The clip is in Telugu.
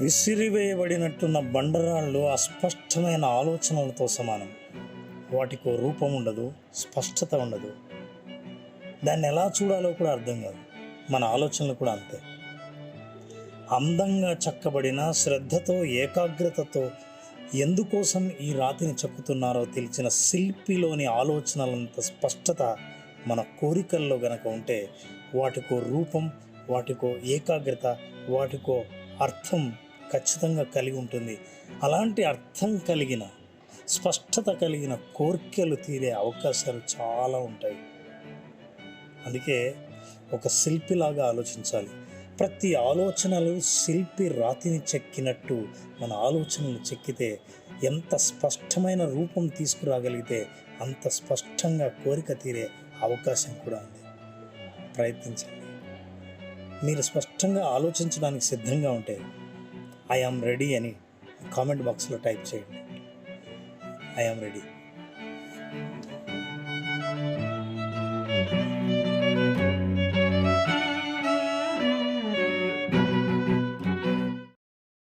విసిరివేయబడినట్టున్న బండరాళ్ళు అస్పష్టమైన ఆలోచనలతో సమానం. వాటికో రూపం ఉండదు స్పష్టత ఉండదు. దాన్ని ఎలా చూడాలో కూడా అర్థం కాదు. మన ఆలోచనలు కూడా అంతే. అందంగా చెక్కబడిన శ్రద్ధతో ఏకాగ్రతతో ఎందుకోసం ఈ రాతిని చెక్కుతున్నారో తెలిసిన శిల్పిలోని ఆలోచనలంత స్పష్టత మన కోరికల్లో గనక ఉంటే వాటికో రూపం వాటికో ఏకాగ్రత వాటికో అర్థం ఖచ్చితంగా కలిగి ఉంటుంది. అలాంటి అర్థం కలిగిన స్పష్టత కలిగిన కోరికలు తీరే అవకాశాలు చాలా ఉంటాయి. అందుకే ఒక శిల్పిలాగా ఆలోచించాలి. ప్రతి ఆలోచనలు శిల్పి రాతిని చెక్కినట్టు మన ఆలోచనలు చెక్కితే ఎంత స్పష్టమైన రూపం తీసుకురాగలిగితే అంత స్పష్టంగా కోరిక తీరే అవకాశం కూడా ఉంది. ప్రయత్నించండి. మీరు స్పష్టంగా ఆలోచించడానికి సిద్ధంగా ఉంటే ఐ రెడీ అని కామెంట్ బాక్స్లో టైప్ చేయండి. I ready.